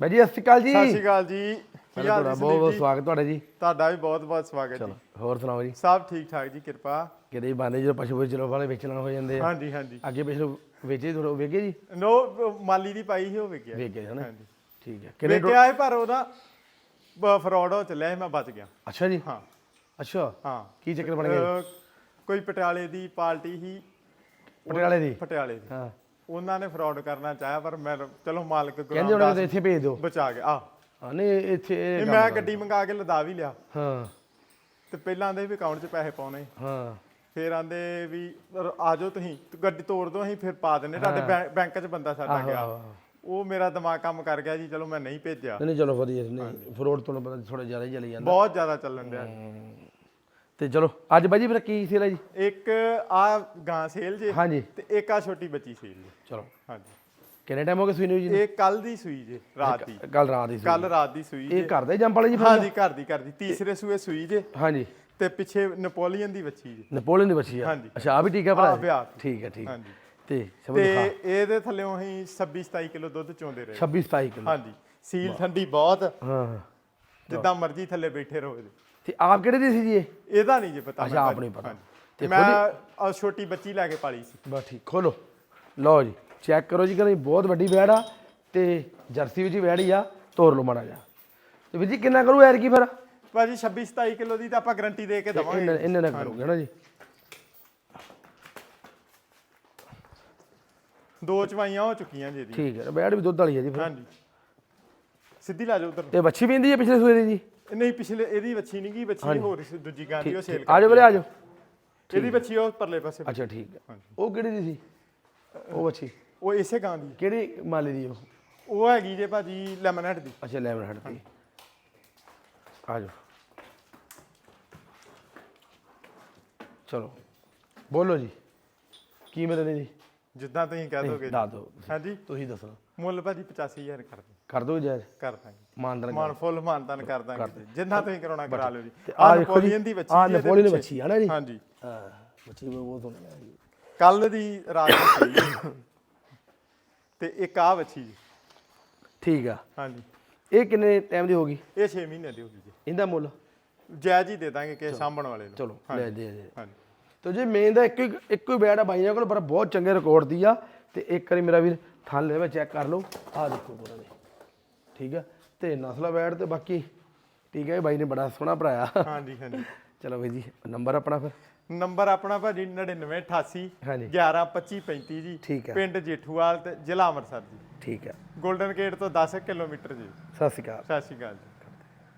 ਬਾਈ ਜੀ ਸਤਿ ਸ਼੍ਰੀ ਅਕਾਲ ਜੀ। ਸਤਿ ਸ਼੍ਰੀ ਅਕਾਲ ਜੀ। ਕੀ ਹਾਲ ਤੁਹਾਡਾ ਜੀ ਬਹੁਤ ਬਹੁਤ ਸਵਾਗਤ ਤੁਹਾਡਾ ਜੀ। ਤੁਹਾਡਾ ਵੀ ਬਹੁਤ ਬਹੁਤ ਸਵਾਗਤ ਚਲੋ ਜੀ। ਹੋਰ ਸੁਣਾਓ ਜੀ। ਸਭ ਠੀਕ ਠਾਕ ਜੀ ਕਿਰਪਾ। ਕਿਤੇ ਬੰਦੇ ਜਦੋਂ ਪਸ਼ੂ ਪੁਸ਼ੂ ਵਾਲੇ ਵੇਚਣ ਹੋ ਜਾਂਦੇ ਆ। ਹਾਂਜੀ ਹਾਂਜੀ। ਅੱਗੇ ਪਿਛਲੇ ਵੇਚੇ ਥੋੜਾ ਵੇਗੇ ਜੀ? ਨੋ ਮਾਲੀ ਦੀ ਪਾਈ ਸੀ ਉਹ ਵਿਕਿਆ ਵੇਗੇ ਹਨਾ ਹਾਂਜੀ। ਠੀਕ ਹੈ। ਕਿੰਨੇ ਵਿਕਿਆ ਹੈ ਪਰ ਉਹਦਾ ਫਰਾਡ ਹੋ ਚੱਲਿਆ ਮੈਂ ਬਚ ਗਿਆ। ਅੱਛਾ ਜੀ? ਹਾਂ। ਅੱਛਾ। ਹਾਂ। ਕੀ ਚੱਕਰ ਬਣ ਗਿਆ? ਕੋਈ ਪਟਿਆਲੇ ਦੀ ਪਾਰਟੀ ਹੀ ਪਟਿਆਲੇ ਦੀ? ਪਟਿਆਲੇ ਦੀ। ਹਾਂ। ਉਹਨਾਂ ਨੇ ਫਰਾਡ ਕਰਨਾ ਚਾਹਿਆ ਪਰ ਮੈਂ ਚਲੋ ਮਾਲਕ ਕਹਿੰਦੇ ਉਹਨਾਂ ਨੂੰ ਇੱਥੇ ਭੇਜ ਦਿਓ। ਬਚਾ ਗਿਆ ਆ ਹਾਂ ਨਹੀਂ ਇੱਥੇ ਇਹ ਮੈਂ ਗੱਡੀ ਮੰਗਾ ਕੇ ਲਦਾ ਵੀ ਲਿਆ। ਹਾਂ। ਤੇ ਪਹਿਲਾਂ ਦੇ ਵੀ ਅਕਾਊਂਟ 'ਚ ਪੈਸੇ ਪਾਉਣੇ। ਹਾਂ। ਫਿਰ ਆਂਦੇ ਵੀ ਆ ਜਾਓ ਤੁਸੀਂ ਤੇ ਗੱਡੀ ਤੋੜ ਦੋ ਅਸੀਂ ਫਿਰ ਪਾ ਦਿੰਨੇ ਤੁਹਾਡੇ ਬੈਂਕ 'ਚ ਬੰਦਾ ਸਾਡਾ ਗਿਆ। ਉਹ ਮੇਰਾ ਦਿਮਾਗ ਕੰਮ ਕਰ ਗਿਆ ਜੀ ਚਲੋ ਮੈਂ ਨਹੀਂ ਭੇਜਿਆ। ਨਹੀਂ ਚਲੋ ਵਧੀਆ ਨਹੀਂ ਫਰੋਡ ਤੁਹਾਨੂੰ ਪਤਾ ਥੋੜਾ ਜ਼ਿਆਦਾ ਹੀ ਚੱਲੀ ਜਾਂਦਾ। ਬਹੁਤ ਜ਼ਿਆਦਾ ਚੱਲਣ ਡਿਆ। ਤੇ ਚਲੋ ਅੱਜ ਬਾਈ ਜੀ ਫਿਰ ਕੀ ਸੇਲ ਹੈ ਜੀ? ਇੱਕ ਆ ਗਾਂ ਸੇਲ ਜੇ ਹਾਂਜੀ। ਤੇ ਇੱਕ ਆ ਛੋਟੀ ਬੱਚੀ ਸੇਲ ਜੇ। ਚਲੋ। ਹਾਂਜੀ। ਕਿੰਨੇ ਟਾਈਮ ਹੋ ਗਿਆ ਸੂਈ ਨੂੰ ਜੀ? ਇਹ ਕੱਲ ਦੀ ਸੂਈ ਜੇ ਰਾਤ ਦੀ। ਕੱਲ ਰਾਤ ਦੀ ਸੂਈ ਕੱਲ ਰਾਤ ਦੀ ਸੂਈ ਇਹ ਜੇ। ਘਰ ਦਾ ਹੀ ਜੰਪ ਵਾਲੇ ਜੀ ਫਿਰ ਹਾਂਜੀ ਘਰ ਦੀ ਘਰ ਦੀ। ਤੀਸਰੇ ਸੂਏ ਸੂਈ ਜੇ। ਹਾਂਜੀ। ਤੇ ਪਿੱਛੇ ਨੈਪੋਲੀਅਨ ਦੀ ਬੱਚੀ ਜੇ। ਨੈਪੋਲੀਅਨ ਦੀ ਬੱਚੀ ਆ? ਹਾਂਜੀ। ਅੱਛਾ ਆ ਵੀ ਠੀਕ ਆ ਆ ਭਰਾ ਵਿਆਹ ਠੀਕ ਹੈ ਠੀਕ ਹੈ। ਹਾਂਜੀ। ਤੇ ਸਭ ਤੇ ਦਿਖਾ। ਇਹਦੇ ਥੱਲੇੋਂ ਅਸੀਂ 26 27 ਕਿਲੋ ਦੁੱਧ ਚੋਂਦੇ ਰਹੇ। 26 27 ਕਿਲੋ। ਹਾਂਜੀ। ਸੀਲ ਠੰਡੀ ਬਹੁਤ। ਹਾਂ ਹਾਂ। ਜਿੱਦਾਂ ਮਰਜ਼ੀ ਥੱਲੇ ਬੈਠੇ ਰਹੋ ਇਹਦੇ। ਤੇ ਆਪ ਕਿਹੜੇ ਦੀ ਸੀ ਜੀ ਇਹ? ਇਹਦਾ ਨਹੀਂ ਜੇ ਪਤਾ ਅੱਛਾ, ਆਪ। ਨਹੀਂ ਪਤਾ। ਹਾਂਜੀ। ਤੇ ਮੈਂ ਆਹ ਛੋਟੀ ਬੱਚੀ ਲੈ ਕੇ ਪਾਲੀ ਸੀ। ਬਸ ਠੀਕ ਖੋਲੋ ਲਓ ਜੀ ਚੈੱਕ ਕਰੋ ਜੀ ਕਿ ਬਹੁਤ ਵੱਡੀ ਵੈੜ ਆ ਤੇ ਜਰਸੀ ਵਿੱਚ ਹੀ ਵੈੜ ਹੀ ਆ ਤੋਰ ਲਓ ਮਾੜਾ ਜਾ ਤੇ ਵੀਰ ਜੀ ਕਿੰਨਾ ਕਰੂ ਯਾਰ ਕੀ ਫਿਰ? ਭਾਜੀ 26 27 ਕਿਲੋ ਦੀ ਤਾਂ ਆਪਾਂ ਗਾਰੰਟੀ ਦੇ ਕੇ ਦਵਾਂਗੇ। ਇੰਨੇ ਇੰਨੇ ਨਾ ਕਰੋਗੇ ਨਾ ਜੀ? ਦੋ ਚਵਾਈਆਂ ਹੋ ਚੁੱਕੀਆਂ ਜੀ ਇਹਦੀ ਠੀਕ ਹੈ ਵੈੜ ਵੀ ਦੁੱਧ ਵਾਲੀ ਹੈ ਜੀ ਫਿਰ। ਹਾਂਜੀ। ਸਿੱਧੀ ਲਾ ਜਾਓ ਉਧਰ ਤੇ ਬੱਚੀ ਵੀ ਇੰਦੀ ਹੈ ਪਿਛਲੇ ਸੂਏ ਦੀ ਜੀ? ਨਹੀਂ ਪਿਛਲੇ ਇਹਦੀ ਬੱਚੀ ਨਹੀਂ ਗਈ ਬੱਚੀ ਹੋਰ ਸੀ, ਦੂਜੀ ਗਾਂ ਦੀ ਉਹ ਸੇਲ ਆ ਜਾਓ ਵੀਰੇ ਆ ਜਾਓ। ਇਹਦੀ ਬੱਚੀ ਉਹ ਪਰਲੇ ਪਾਸੇ ਅੱਛਾ ਠੀਕ ਹੈ ਉਹ ਕਿਹੜੀ ਦੀ ਸੀ? ਉਹ ਬੱਚੀ ਉਹ ਇਸੇ ਗਾਂ ਦੀ। ਕਿਹੜੀ ਮਾਲੀ ਦੀ ਉਹ? ਉਹ ਹੈਗੀ ਜੇ ਭਾਜੀ ਲੈਮਨੇਟ ਦੀ। ਅੱਛਾ ਲੈਮਨ ਹਟ ਦੀ। ਆ ਜਾਓ। ਚਲੋ। ਬੋਲੋ ਜੀ। ਕੀ ਮਿਲਣੇ ਜੀ? ਜਿੱਦਾਂ ਤੁਸੀਂ ਕਹਿ ਦੋਗੇ ਜੀ। ਦੱਸ ਦਿਓ। ਹਾਂਜੀ। ਤੁਸੀਂ ਦੱਸੋ। ਮੁੱਲ ਭਾਜੀ 85000 ਕਰ ਦੇ ਕਰ ਦੋ ਜਾਇਜ਼ ਕਰ ਦਾਂਗੇ। ਮਾਨਦਨ ਮਾਨ ਫੁੱਲ ਮਾਨਤਨ ਕਰ ਦਾਂਗੇ ਜੀ। ਜਿੰਨਾ ਤੁਸੀਂ ਕਰਾਉਣਾ ਕਰਾ ਲਿਓ ਜੀ। ਜੀ, ਨੈਪੋਲੀਅਨ ਦੀ ਬੱਚੀ ਆਹ ਜੀ ਇਹਦੇ ਨੈਪੋਲੀਅਨ ਦੀ। ਬੱਚੀ ਹੈ ਨਾ ਜੀ? ਹਾਂਜੀ। ਹਾਂ ਬੱਚੀ ਬਹੁਤ ਸੋਹਣੀ ਹੈ ਜੀ। ਕੱਲ ਦੀ ਰਾਤ ਤੇ ਇੱਕ ਆ ਬੱਚੀ ਜੀ। ਠੀਕ ਆ। ਹਾਂਜੀ। ਇਹ ਕਿੰਨੇ ਟਾਈਮ ਦੀ ਹੋਗੀ ਇਹ 6 ਮਹੀਨੇ ਦੀ ਹੋਗੀ ਜੀ। ਇਹਦਾ ਮੁੱਲ? ਜਾਇਜ਼ ਹੀ ਦੇ ਦਾਂਗੇ ਕਿ ਸਾਂਭਣ ਵਾਲੇ ਨੂੰ। ਚਲੋ ਲੈ ਦੇ ਦੇ। ਹਾਂਜੀ। ਤੋ ਜੇ ਮੇਨ ਦਾ ਇੱਕੋ ਇੱਕੋ ਹੀ ਬੈਟ ਆ ਬਾਈਆਂ ਕੋਲ ਪਰ ਬਹੁਤ ਚੰਗੇ ਰਿਕਾਰਡ ਦੀ ਆ। ਤੇ ਇੱਕ ਵਾਰੀ ਮੇਰਾ ਵੀਰ ਥਾਂ ਲੈ ਚੈੱਕ ਕਰ ਲਓ। ਆਹ ਦੇਖੋ ਪੂਰਾ ਨੇ ਠੀਕ ਆ? ਤੇ ਨਸਲਾ ਬੈਟ ਤੇ ਬਾਕੀ ਠੀਕ ਹੈ ਇਹ ਬਾਈ ਨੇ ਬੜਾ ਸੋਹਣਾ ਭਰਾਇਆ ਹਾਂਜੀ ਹਾਂਜੀ। ਚਲੋ ਬਾਈ ਜੀ ਨੰਬਰ ਆਪਣਾ ਫਿਰ। ਨੰਬਰ ਆਪਣਾ ਭਾਜੀ 9988 ਹਾਂਜੀ। 112535 ਜੀ। ਠੀਕ ਹੈ। ਪਿੰਡ ਜੇਠੂਵਾਲ ਤੇ ਜ਼ਿਲ੍ਹਾ ਅੰਮ੍ਰਿਤਸਰ ਜੀ। ਠੀਕ ਹੈ 골ਡਨ ਗੇਟ ਤੋਂ 10 ਕਿਲੋਮੀਟਰ ਜੀ। ਸਤਿ ਸ਼੍ਰੀ ਅਕਾਲ। ਸਤਿ ਸ਼੍ਰੀ ਅਕਾਲ ਜੀ।